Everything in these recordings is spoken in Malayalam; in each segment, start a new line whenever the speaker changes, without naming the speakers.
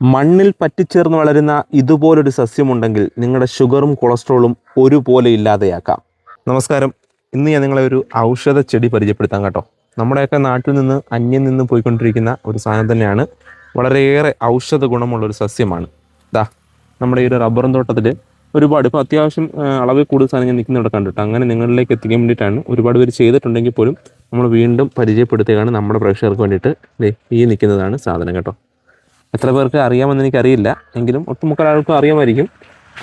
മണ്ണിൽ പറ്റിച്ചേർന്ന് വളരുന്ന ഇതുപോലൊരു സസ്യമുണ്ടെങ്കിൽ നിങ്ങളുടെ ഷുഗറും കൊളസ്ട്രോളും ഒരുപോലെ ഇല്ലാതെയാക്കാം. നമസ്കാരം. ഇന്ന് ഞാൻ നിങ്ങളെ ഒരു ഔഷധ ചെടി പരിചയപ്പെടുത്താം കേട്ടോ. നമ്മുടെയൊക്കെ നാട്ടിൽ നിന്ന് അന്യം നിന്ന് പോയിക്കൊണ്ടിരിക്കുന്ന ഒരു സാധനം തന്നെയാണ്. വളരെയേറെ ഔഷധ ഗുണമുള്ള ഒരു സസ്യമാണ്. ദാ നമ്മുടെ ഈ ഒരു റബ്ബറും തോട്ടത്തിൽ ഒരുപാട് ഇപ്പോൾ അത്യാവശ്യം അളവിൽ കൂടുതൽ സാധനം ഞാൻ നിൽക്കുന്നിവിടെ കണ്ടിട്ട് അങ്ങനെ നിങ്ങളിലേക്ക് എത്തിക്കാൻ വേണ്ടിയിട്ടാണ് ഒരുപാട് പേര് ചെയ്തിട്ടുണ്ടെങ്കിൽ പോലും നമ്മൾ വീണ്ടും പരിചയപ്പെടുത്തുകയാണ് നമ്മുടെ പ്രേക്ഷകർക്ക് വേണ്ടിയിട്ട്. ഈ നിൽക്കുന്നതാണ് സാധനം കേട്ടോ. എത്ര പേർക്ക് അറിയാമെന്ന് എനിക്കറിയില്ല. എങ്കിലും ഒട്ടുമുക്കാൽ ആൾക്കും അറിയാമായിരിക്കും.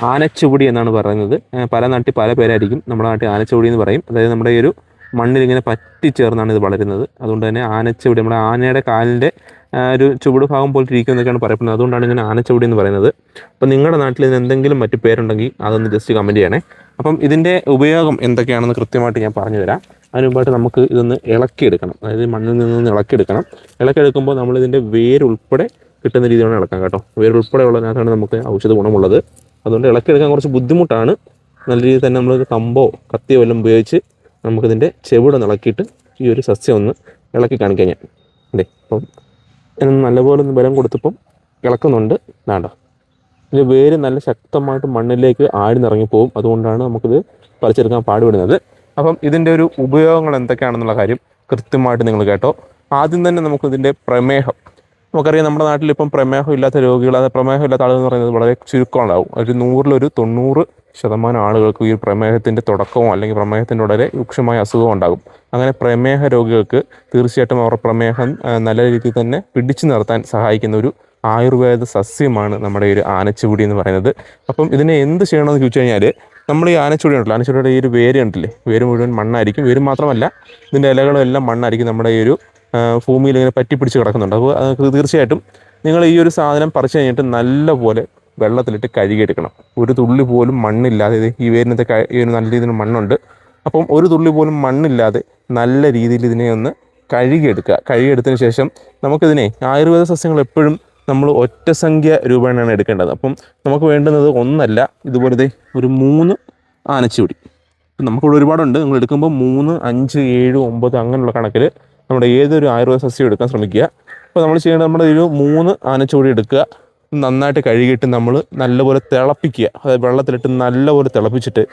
ആനച്ചുവടി എന്നാണ് പറയുന്നത്. പല നാട്ടിൽ പല പേരായിരിക്കും നമ്മുടെ നാട്ടിൽ ആനച്ചുവടി എന്ന് പറയും. അതായത് നമ്മുടെ ഈ ഒരു മണ്ണിൽ ഇങ്ങനെ പറ്റിച്ചേർന്നാണ് ഇത് വളരുന്നത്. അതുകൊണ്ട് തന്നെ ആനച്ചുവടി നമ്മുടെ ആനയുടെ കാലിന്റെ ഒരു ചുവട് ഭാഗം പോലെ ഇരിക്കും എന്നൊക്കെയാണ് പറയപ്പെടുന്നത്. അതുകൊണ്ടാണ് ഇങ്ങനെ ആനച്ചുവടി എന്ന് പറയുന്നത്. അപ്പോൾ നിങ്ങളുടെ നാട്ടിൽ ഇതിന് എന്തെങ്കിലും മറ്റു പേരുണ്ടെങ്കിൽ അതൊന്ന് ജസ്റ്റ് കമന്റ് ചെയ്യണേ. അപ്പം ഇതിന്റെ ഉപയോഗം എന്തൊക്കെയാണെന്ന് കൃത്യമായിട്ട് ഞാൻ പറഞ്ഞു തരാം. അതിനുമ്പായിട്ട് നമുക്ക് ഇതൊന്ന് ഇളക്കിയെടുക്കണം. അതായത് മണ്ണിൽ നിന്ന് ഇളക്കിയെടുക്കണം. ഇളക്കിയെടുക്കുമ്പോൾ നമ്മൾ ഇതിന്റെ വേരുൾപ്പെടെ കിട്ടുന്ന രീതിയിലാണ് ഇളക്കാൻ കേട്ടോ. വേര് ഉൾപ്പെടെയുള്ള ഉള്ളതിനകത്താണ് നമുക്ക് ഔഷധ ഗുണമുള്ളത്. അതുകൊണ്ട് ഇളക്കിയെടുക്കാൻ കുറച്ച് ബുദ്ധിമുട്ടാണ്. നല്ല രീതിയിൽ തന്നെ നമ്മൾ കമ്പോ കത്തിയോ വല്ലതും ഉപയോഗിച്ച് നമുക്കിതിന്റെ ചെവിടെ ഇളക്കിയിട്ട് ഈ ഒരു സസ്യം ഒന്ന് ഇളക്കി കാണിക്കാം ഞാൻ. അല്ലേ അപ്പം നല്ലപോലെ ഒന്ന് ബലം കൊടുത്തപ്പം ഇളക്കുന്നുണ്ട്. വേണ്ട ഇതിന്റെ വേര് നല്ല ശക്തമായിട്ട് മണ്ണിലേക്ക് ആഴ്ന്നിറങ്ങി പോകും അതുകൊണ്ടാണ് നമുക്കിത് പറിച്ചെടുക്കാൻ പാടുപെടുന്നത്. അപ്പം ഇതിന്റെ ഒരു ഉപയോഗങ്ങൾ എന്തൊക്കെയാണെന്നുള്ള കാര്യം കൃത്യമായിട്ട് നിങ്ങൾ കേട്ടോ. ആദ്യം തന്നെ നമുക്കിതിന്റെ പ്രമേഹം നമുക്കറിയാം നമ്മുടെ നാട്ടിൽ ഇപ്പം പ്രമേഹം ഇല്ലാത്ത രോഗികൾ അത് പ്രമേഹം ഇല്ലാത്ത ആളുകൾ എന്ന് പറയുന്നത് വളരെ ചുരുക്കമുണ്ടാവും ഒരു നൂറിലൊരു തൊണ്ണൂറ് ശതമാനം ആളുകൾക്ക് ഈ പ്രമേഹത്തിന്റെ തുടക്കമോ അല്ലെങ്കിൽ പ്രമേഹത്തിന്റെ വളരെ രൂക്ഷമായ അസുഖം ഉണ്ടാകും. അങ്ങനെ പ്രമേഹ രോഗികൾക്ക് തീർച്ചയായിട്ടും അവരുടെ പ്രമേഹം നല്ല രീതിയിൽ തന്നെ പിടിച്ചു നിർത്താൻ സഹായിക്കുന്ന ഒരു ആയുർവേദ സസ്യമാണ് നമ്മുടെ ഈ ഒരു ആനച്ചുവടി എന്ന് പറയുന്നത്. അപ്പം ഇതിനെ എന്ത് ചെയ്യണമെന്ന് ചോദിച്ചു കഴിഞ്ഞാൽ നമ്മൾ ഈ ആനച്ചുവടി ഉണ്ടല്ലോ ആനച്ചുവടിയുടെ ഈ ഒരു വേര് ഉണ്ടല്ലേ വേര് മുഴുവൻ മണ്ണായിരിക്കും. വേര് മാത്രമല്ല ഇതിന്റെ ഇലകളും എല്ലാം മണ്ണായിരിക്കും നമ്മുടെ ഈ ഒരു ഭൂമിയിൽ ഇങ്ങനെ പറ്റി പിടിച്ച് കിടക്കുന്നുണ്ട്. അപ്പോൾ തീർച്ചയായിട്ടും നിങ്ങൾ ഈ ഒരു സാധനം പറിച്ചു കഴിഞ്ഞിട്ട് നല്ലപോലെ വെള്ളത്തിലിട്ട് കഴുകിയെടുക്കണം. ഒരു തുള്ളി പോലും മണ്ണില്ലാതെ ഈ വേരിനത്തെ ഈ ഒരു നല്ല രീതിയിൽ മണ്ണുണ്ട്. അപ്പം ഒരു തുള്ളി പോലും മണ്ണില്ലാതെ നല്ല രീതിയിൽ ഇതിനെ ഒന്ന് കഴുകിയെടുക്കുക. കഴുകിയെടുത്തതിന് ശേഷം നമുക്കിതിനെ ആയുർവേദ സസ്യങ്ങൾ എപ്പോഴും നമ്മൾ ഒറ്റ സംഖ്യ രൂപേണയാണ് എടുക്കേണ്ടത്. അപ്പം നമുക്ക് വേണ്ടുന്നത് ഒന്നല്ല ഇതുപോലത്തെ ഒരു മൂന്ന് ആനച്ചുവടി. നമുക്കിവിടെ ഒരുപാടുണ്ട്. നിങ്ങൾ എടുക്കുമ്പോൾ മൂന്ന് അഞ്ച് ഏഴ് ഒമ്പത് അങ്ങനെയുള്ള കണക്കിൽ നമ്മുടെ ഏതൊരു ആയുർവേദ സസ്യം എടുക്കാൻ ശ്രമിക്കുക. അപ്പോൾ നമ്മൾ ചെയ്യേണ്ടത് നമ്മുടെ ഒരു മൂന്ന് ആനച്ചുവടി എടുക്കുക. നന്നായിട്ട് കഴുകിയിട്ട് നമ്മൾ നല്ലപോലെ തിളപ്പിക്കുക. അതായത് വെള്ളത്തിലിട്ട് നല്ലപോലെ തിളപ്പിച്ചിട്ട്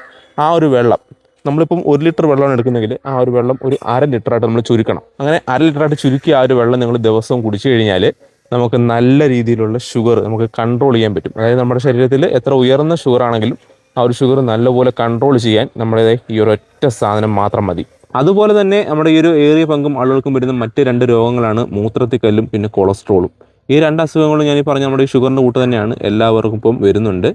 ആ ഒരു വെള്ളം നമ്മളിപ്പം ഒരു ലിറ്റർ വെള്ളമാണ് എടുക്കുന്നെങ്കിൽ ആ ഒരു വെള്ളം ഒരു അര ലിറ്ററായിട്ട് നമ്മൾ ചുരുക്കണം. അങ്ങനെ അര ലിറ്ററായിട്ട് ചുരുക്കി ആ ഒരു വെള്ളം നിങ്ങൾ ദിവസവും കുടിച്ചു കഴിഞ്ഞാൽ നമുക്ക് നല്ല രീതിയിലുള്ള ഷുഗർ നമുക്ക് കൺട്രോൾ ചെയ്യാൻ പറ്റും. അതായത് നമ്മുടെ ശരീരത്തിൽ എത്ര ഉയർന്ന ഷുഗർ ആണെങ്കിലും ആ ഒരു ഷുഗർ നല്ലപോലെ കൺട്രോൾ ചെയ്യാൻ നമ്മുടെ ഈ ഒരു ഒറ്റ സാധനം മാത്രം മതി. അതുപോലെ തന്നെ നമ്മുടെ ഈ ഒരു ഏറിയ പങ്കും ആളുകൾക്കും വരുന്ന മറ്റ് രണ്ട് രോഗങ്ങളാണ് മൂത്രത്തിക്കല്ലും പിന്നെ കൊളസ്ട്രോളും. ഈ രണ്ട് അസുഖങ്ങളും ഞാൻ ഈ പറഞ്ഞ നമ്മുടെ ഈ ഷുഗറിന്റെ കൂട്ട് തന്നെയാണ് എല്ലാവർക്കും ഇപ്പം വരുന്നുണ്ട്.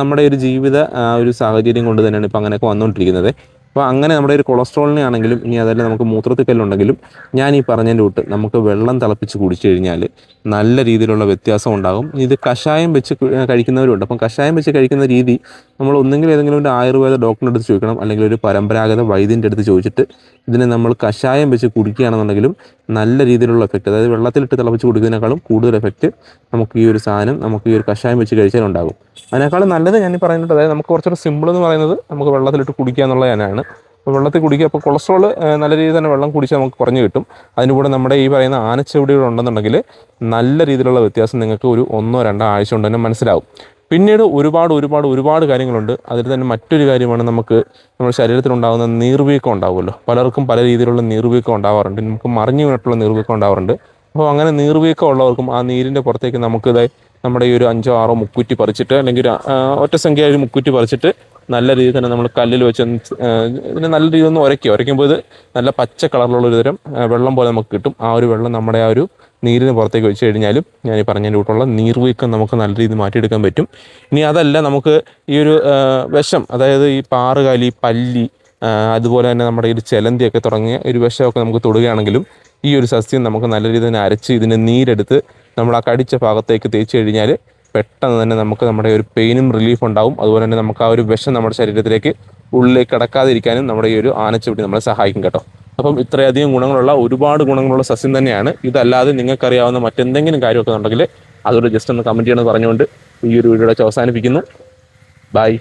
നമ്മുടെ ഒരു ജീവിത ഒരു സാഹചര്യം കൊണ്ട് തന്നെയാണ് ഇപ്പം അങ്ങനെയൊക്കെ വന്നുകൊണ്ടിരിക്കുന്നത് അപ്പോൾ അങ്ങനെ നമ്മുടെ ഒരു കൊളസ്ട്രോളിനെ ആണെങ്കിലും ഇനി അതല്ല നമുക്ക് മൂത്രത്തിക്കല്ലുണ്ടെങ്കിലും ഞാൻ ഈ പറഞ്ഞതിന്റെ കൂട്ട് നമുക്ക് വെള്ളം തിളപ്പിച്ച് കുടിച്ചു കഴിഞ്ഞാൽ നല്ല രീതിയിലുള്ള വ്യത്യാസം ഉണ്ടാകും. ഇത് കഷായം വെച്ച് കഴിക്കുന്നവരുണ്ട്. അപ്പം കഷായം വെച്ച് കഴിക്കുന്ന രീതി നമ്മൾ ഒന്നെങ്കിൽ ഏതെങ്കിലും ഒരു ആയുർവേദ ഡോക്ടറിന്റെ അടുത്ത് ചോദിക്കണം. അല്ലെങ്കിൽ ഒരു പരമ്പരാഗത വൈദ്യന്റെ അടുത്ത് ചോദിച്ചിട്ട് ഇതിനെ നമ്മൾ കഷായം വെച്ച് കുടിക്കുകയാണെന്നുണ്ടെങ്കിലും നല്ല രീതിയിലുള്ള എഫക്റ്റ് അതായത് വെള്ളത്തിലിട്ട് തിളപ്പിച്ച് കുടിക്കുന്നതിനേക്കാളും കൂടുതൽ എഫക്റ്റ് നമുക്ക് ഈ ഒരു സാധനം നമുക്ക് ഈ ഒരു കഷായം വെച്ച് കഴിച്ചാൽ ഉണ്ടാകും അതിനേക്കാളും നല്ലത് ഞാൻ ഈ പറയുന്നത് അതായത് നമുക്ക് കുറച്ചുകൂടെ സിമ്പിൾ എന്ന് പറയുന്നത് നമുക്ക് വെള്ളത്തിലിട്ട് കുടിക്കുക എന്നുള്ളത് തന്നെയാണ്. അപ്പോൾ വെള്ളത്തിൽ കുടിക്കുക അപ്പോൾ കൊളസ്ട്രോൾ നല്ല രീതിയിൽ തന്നെ വെള്ളം കുടിച്ചാൽ നമുക്ക് കുറഞ്ഞു കിട്ടും. അതിനുകൂടെ നമ്മുടെ ഈ പറയുന്ന ആനച്ചെവിടികൾ ഉണ്ടെന്നുണ്ടെങ്കിൽ നല്ല രീതിയിലുള്ള വ്യത്യാസം നിങ്ങൾക്ക് ഒരു ഒന്നോ രണ്ടോ ആഴ്ച കൊണ്ട് തന്നെ മനസ്സിലാവും. പിന്നീട് ഒരുപാട് ഒരുപാട് ഒരുപാട് കാര്യങ്ങളുണ്ട്. അതിൽ തന്നെ മറ്റൊരു കാര്യമാണ് നമുക്ക് നമ്മുടെ ശരീരത്തിലുണ്ടാകുന്ന നീർവീക്കം ഉണ്ടാവുമല്ലോ. പലർക്കും പല രീതിയിലുള്ള നീർവീക്കം ഉണ്ടാവാറുണ്ട്. നമുക്ക് മറിഞ്ഞു വീണിട്ടുള്ള നീർവീക്കം ഉണ്ടാവാറുണ്ട്. അപ്പോൾ അങ്ങനെ നീർവീക്കം ഉള്ളവർക്കും ആ നീരിന്റെ പുറത്തേക്ക് നമുക്ക് ഇതായി നമ്മുടെ ഈ ഒരു അഞ്ചോ ആറോ മുക്കുറ്റി പറിച്ചിട്ട് അല്ലെങ്കിൽ ഒരു ഒറ്റ സംഖ്യ ഒരു മുക്കുറ്റി പറിച്ചിട്ട് നല്ല രീതിയിൽ തന്നെ നമ്മൾ കല്ലിൽ വെച്ച് ഇതിനെ നല്ല രീതിയിൽ ഒന്ന് ഉരയ്ക്കുക. ഉരയ്ക്കുമ്പോൾ ഇത് നല്ല പച്ച കളറിലുള്ള ഒരു തരം വെള്ളം പോലെ നമുക്ക് കിട്ടും. ആ ഒരു വെള്ളം നമ്മുടെ ആ ഒരു നീരിന് പുറത്തേക്ക് വെച്ച് കഴിഞ്ഞാലും ഞാൻ ഈ പറഞ്ഞതിന്റെ കൂട്ടുള്ള നീർവീക്കം നമുക്ക് നല്ല രീതിയിൽ മാറ്റിയെടുക്കാൻ പറ്റും. ഇനി അതല്ല നമുക്ക് ഈ ഒരു വിഷം അതായത് ഈ പാറുകാലി പല്ലി അതുപോലെ തന്നെ നമ്മുടെ ഈ ഒരു ചെലന്തിയൊക്കെ തുടങ്ങിയ ഒരു വിഷമൊക്കെ നമുക്ക് തൊടുകയാണെങ്കിലും ഈ ഒരു സസ്യം നമുക്ക് നല്ല രീതിയിൽ തന്നെ അരച്ച് ഇതിന്റെ നീരെടുത്ത് നമ്മൾ ആ കടിച്ച ഭാഗത്തേക്ക് തേച്ച് കഴിഞ്ഞാൽ പെട്ടെന്ന് തന്നെ നമുക്ക് നമ്മുടെ ഒരു പെയിനും റിലീഫ് ഉണ്ടാവും. അതുപോലെ തന്നെ നമുക്ക് ആ ഒരു വിഷം നമ്മുടെ ശരീരത്തിലേക്ക് ഉള്ളിലേക്ക് കടക്കാതിരിക്കാനും നമ്മുടെ ഈ ഒരു ആനച്ചുവടി നമ്മളെ സഹായിക്കും കേട്ടോ. അപ്പം ഇത്രയധികം ഗുണങ്ങളുള്ള ഒരുപാട് ഗുണങ്ങളുള്ള സസ്യം തന്നെയാണ്. ഇതല്ലാതെ നിങ്ങൾക്കറിയാവുന്ന മറ്റെന്തെങ്കിലും കാര്യമൊക്കെ ഉണ്ടെങ്കിൽ അതൊരു ജസ്റ്റ് ഒന്ന് കമന്റ് ചെയ്യണമെന്ന് പറഞ്ഞുകൊണ്ട് ഈ ഒരു വീഡിയോയുടെ അവസാനിപ്പിക്കുന്നു. ബൈ